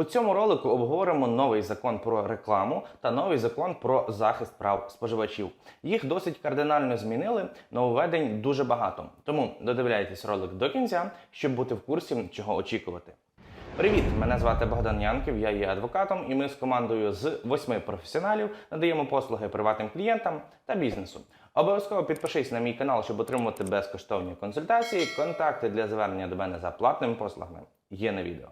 У цьому ролику обговоримо новий закон про рекламу та новий закон про захист прав споживачів. Їх досить кардинально змінили, нововведень дуже багато. Тому додивляйтесь ролик до кінця, щоб бути в курсі, чого очікувати. Привіт! Мене звати Богдан Янків, я є адвокатом, і ми з командою з восьми професіоналів надаємо послуги приватним клієнтам та бізнесу. Обов'язково підпишись на мій канал, щоб отримувати безкоштовні консультації. Контакти для звернення до мене за платними послугами є на відео.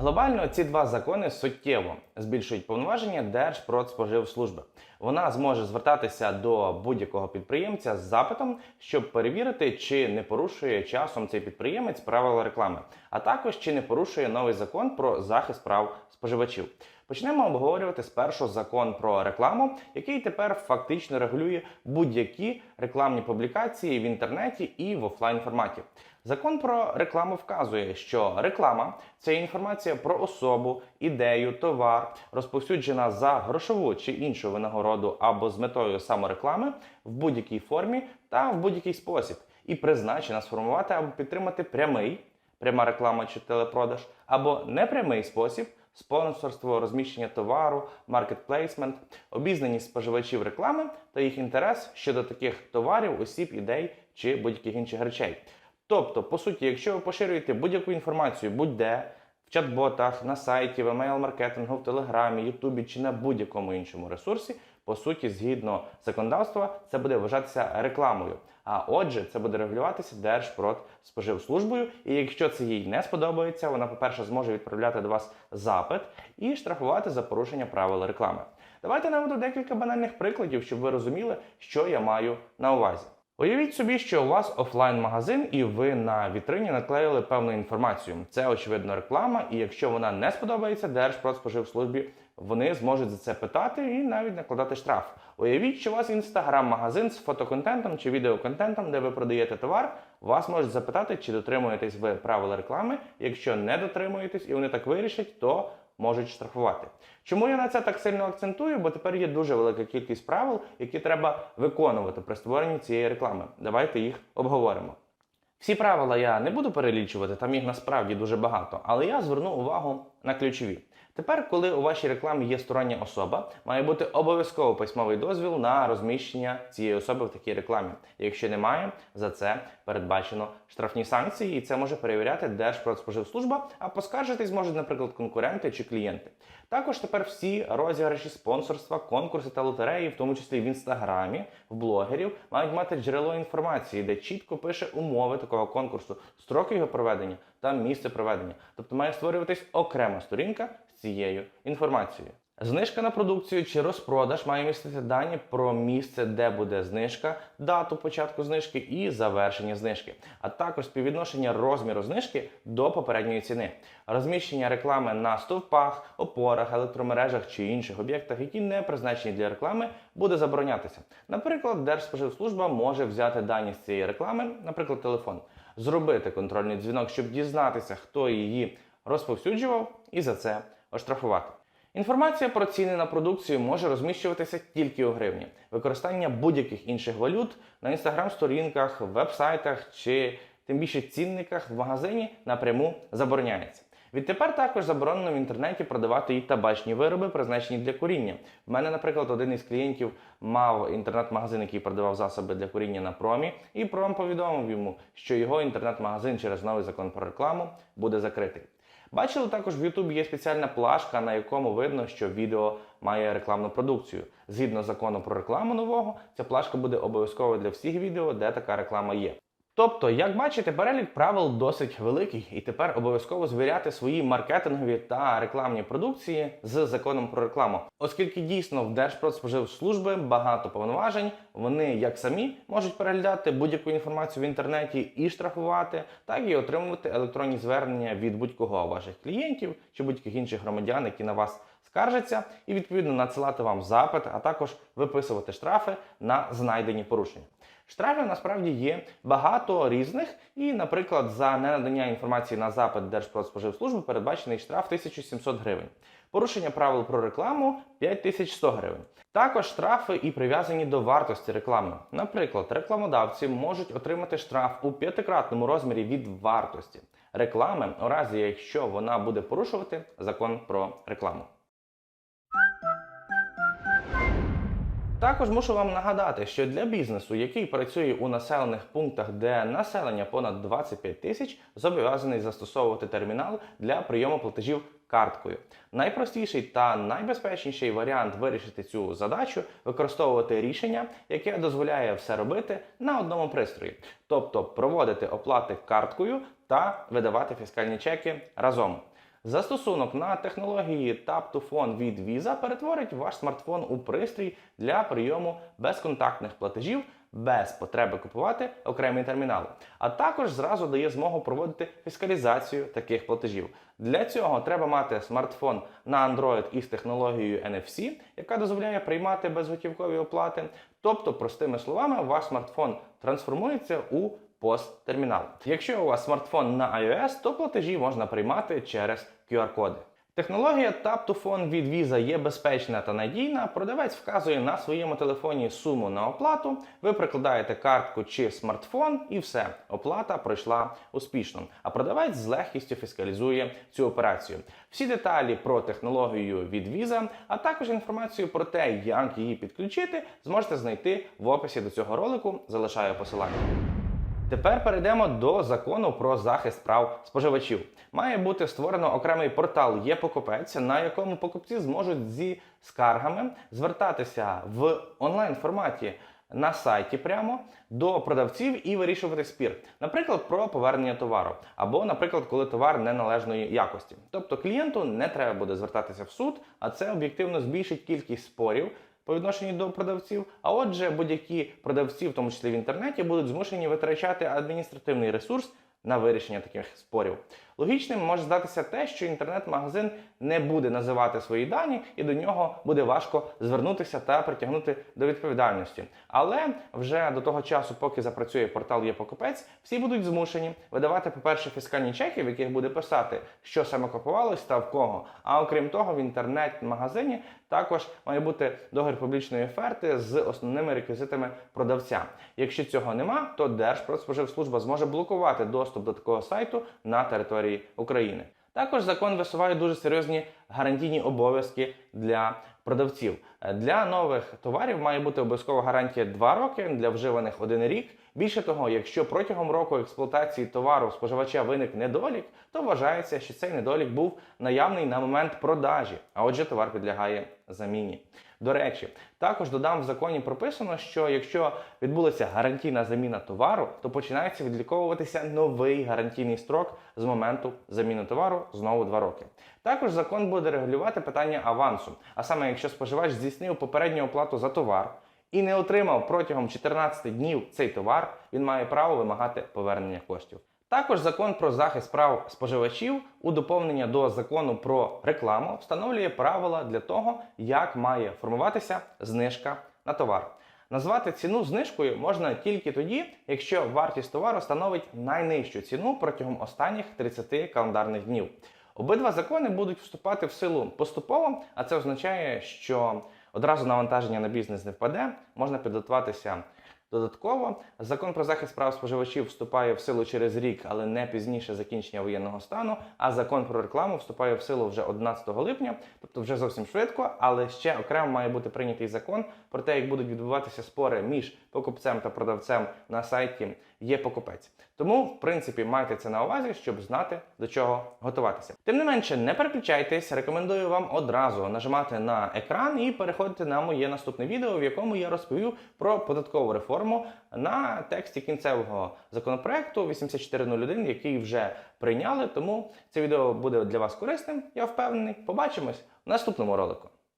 Глобально ці два закони суттєво збільшують повноваження Держпродспоживслужби. Вона зможе звертатися до будь-якого підприємця з запитом, щоб перевірити, чи не порушує часом цей підприємець правила реклами, а також чи не порушує новий закон про захист прав споживачів. Почнемо обговорювати спершу закон про рекламу, який тепер фактично регулює будь-які рекламні публікації в інтернеті і в офлайн форматі. Закон про рекламу вказує, що реклама це інформація про особу, ідею, товар, розповсюджена за грошову чи іншу винагороду або з метою самореклами в будь-якій формі та в будь-який спосіб, і призначена сформувати або підтримати прямий пряма реклама чи телепродаж, або непрямий спосіб спонсорство, розміщення товару, маркетплейсмент, обізнаність споживачів реклами та їх інтерес щодо таких товарів, осіб, ідей чи будь-яких інших речей. Тобто, по суті, якщо ви поширюєте будь-яку інформацію, будь-де, в чат-ботах, на сайті, в емейл-маркетингу, в Телеграмі, Ютубі чи на будь-якому іншому ресурсі, по суті, згідно законодавства, це буде вважатися рекламою. А отже, це буде регулюватися Держпродспоживслужбою. І якщо це їй не сподобається, вона, по-перше, зможе відправляти до вас запит і штрафувати за порушення правил реклами. Давайте наведу декілька банальних прикладів, щоб ви розуміли, що я маю на увазі. Уявіть собі, що у вас офлайн-магазин, і ви на вітрині наклеїли певну інформацію. Це очевидно реклама, і якщо вона не сподобається Держпродспоживслужбі, вони зможуть за це питати і навіть накладати штраф. Уявіть, що у вас інстаграм-магазин з фотоконтентом чи відеоконтентом, де ви продаєте товар, вас можуть запитати, чи дотримуєтесь ви правил реклами. Якщо не дотримуєтесь і вони так вирішать, то можуть штрафувати. Чому я на це так сильно акцентую? Бо тепер є дуже велика кількість правил, які треба виконувати при створенні цієї реклами. Давайте їх обговоримо. Всі правила я не буду перелічувати, там їх насправді дуже багато, але я зверну увагу на ключові. Тепер, коли у вашій рекламі є стороння особа, має бути обов'язково письмовий дозвіл на розміщення цієї особи в такій рекламі. Якщо немає, за це передбачено штрафні санкції, і це може перевіряти Держпродспоживслужба, а поскаржитись можуть, наприклад, конкуренти чи клієнти. Також тепер всі розіграші спонсорства, конкурси та лотереї, в тому числі в інстаграмі, в блогерів, мають мати джерело інформації, де чітко пише умови такого конкурсу, строки його проведення та місце проведення. Тобто має створюватись окрема сторінка цією інформацією. Знижка на продукцію чи розпродаж має містити дані про місце, де буде знижка, дату початку знижки і завершення знижки, а також співвідношення розміру знижки до попередньої ціни, розміщення реклами на стовпах, опорах, електромережах чи інших об'єктах, які не призначені для реклами, буде заборонятися. Наприклад, Держспоживслужба може взяти дані з цієї реклами, наприклад, телефон, зробити контрольний дзвінок, щоб дізнатися, хто її розповсюджував, і за це оштрафувати. Інформація про ціни на продукцію може розміщуватися тільки у гривні. Використання будь-яких інших валют на інстаграм-сторінках, веб-сайтах чи тим більше цінниках в магазині напряму забороняється. Відтепер також заборонено в інтернеті продавати і табачні вироби, призначені для куріння. В мене, наприклад, один із клієнтів мав інтернет-магазин, який продавав засоби для куріння на промі, і пром повідомив йому, що його інтернет-магазин через новий закон про рекламу буде закритий. Бачили також в YouTube є спеціальна плашка, на якому видно, що відео має рекламну продукцію. Згідно закону про рекламу нового, ця плашка буде обов'язково для всіх відео, де така реклама є. Тобто, як бачите, перелік правил досить великий, і тепер обов'язково звіряти свої маркетингові та рекламні продукції з законом про рекламу, оскільки дійсно в Держпродспоживслужби багато повноважень, вони як самі можуть переглядати будь-яку інформацію в інтернеті і штрафувати, так і отримувати електронні звернення від будь-кого ваших клієнтів чи будь-яких інших громадян, які на вас скаржаться, і відповідно надсилати вам запит, а також виписувати штрафи на знайдені порушення. Штрафів насправді є багато різних, і, наприклад, за ненадання інформації на запит Держпродспоживслужби передбачений штраф 1700 гривень. Порушення правил про рекламу 5100 гривень. Також штрафи і прив'язані до вартості реклами. Наприклад, рекламодавці можуть отримати штраф у п'ятикратному розмірі від вартості реклами, у разі якщо вона буде порушувати закон про рекламу. Також мушу вам нагадати, що для бізнесу, який працює у населених пунктах, де населення понад 25 тисяч, зобов'язаний застосовувати термінал для прийому платежів карткою. Найпростіший та найбезпечніший варіант вирішити цю задачу використовувати рішення, яке дозволяє все робити на одному пристрої, тобто проводити оплати карткою та видавати фіскальні чеки разом. Застосунок на технології Tap to Phone від Visa перетворить ваш смартфон у пристрій для прийому безконтактних платежів без потреби купувати окремий термінал, а також зразу дає змогу проводити фіскалізацію таких платежів. Для цього треба мати смартфон на Android із технологією NFC, яка дозволяє приймати безготівкові оплати. Тобто, простими словами, ваш смартфон трансформується у POS-термінал. Якщо у вас смартфон на iOS, то платежі можна приймати через QR-коди. Технологія Tap to Phone від Visa є безпечна та надійна. Продавець вказує на своєму телефоні суму на оплату. Ви прикладаєте картку чи смартфон, і все, оплата пройшла успішно. А продавець з легкістю фіскалізує цю операцію. Всі деталі про технологію від Visa, а також інформацію про те, як її підключити, зможете знайти в описі до цього ролику. Залишаю посилання. Тепер перейдемо до закону про захист прав споживачів. Має бути створено окремий портал є покупець, на якому покупці зможуть зі скаргами звертатися в онлайн форматі. На сайті прямо до продавців і вирішувати спір, наприклад, про повернення товару, або, наприклад, коли товар неналежної якості. Тобто клієнту не треба буде звертатися в суд, а це об'єктивно збільшить кількість спорів по відношенню до продавців. А отже, будь-які продавці, в тому числі в інтернеті, будуть змушені витрачати адміністративний ресурс на вирішення таких спорів. Логічним може здатися те, що інтернет-магазин не буде називати свої дані, і до нього буде важко звернутися та притягнути до відповідальності. Але вже до того часу, поки запрацює портал є покупець, всі будуть змушені видавати, по-перше, фіскальні чеки, в яких буде писати, що саме купувалось та в кого. А окрім того, в інтернет-магазині також має бути договір публічної оферти з основними реквізитами продавця. Якщо цього нема, то Держпродспоживслужба зможе блокувати доступ до такого сайту на території України. Також закон висуває дуже серйозні гарантійні обов'язки для продавців. Для нових товарів має бути обов'язкова гарантія 2 роки, для вживаних 1 рік. Більше того, якщо протягом року експлуатації товару споживача виник недолік, то вважається, що цей недолік був наявний на момент продажі, а отже, товар підлягає заміні. До речі, також додам в законі прописано, що якщо відбулася гарантійна заміна товару, то починається відліковуватися новий гарантійний строк з моменту заміни товару знову 2 роки. Також закон буде регулювати питання авансу, а саме якщо споживач здійснив попередню оплату за товар і не отримав протягом 14 днів цей товар, він має право вимагати повернення коштів. Також закон про захист прав споживачів у доповнення до закону про рекламу встановлює правила для того, як має формуватися знижка на товар. Назвати ціну знижкою можна тільки тоді, якщо вартість товару становить найнижчу ціну протягом останніх 30 календарних днів. Обидва закони будуть вступати в силу поступово, а це означає, що одразу навантаження на бізнес не впаде, можна підготуватися Додатково закон про захист прав споживачів вступає в силу через рік, але не пізніше закінчення воєнного стану. А закон про рекламу вступає в силу вже 11 липня, тобто вже зовсім швидко. Але ще окремо має бути прийнятий закон про те, як будуть відбуватися спори між покупцем та продавцем на сайті є покупець. Тому, в принципі, майте це на увазі, щоб знати до чого готуватися. Тим не менше, не переключайтесь, рекомендую вам одразу нажимати на екран і переходити на моє наступне відео, в якому я розповів про податкову реформу на тексті кінцевого законопроекту 8401, який вже прийняли. Тому це відео буде для вас корисним. Я впевнений. Побачимось в наступному ролику.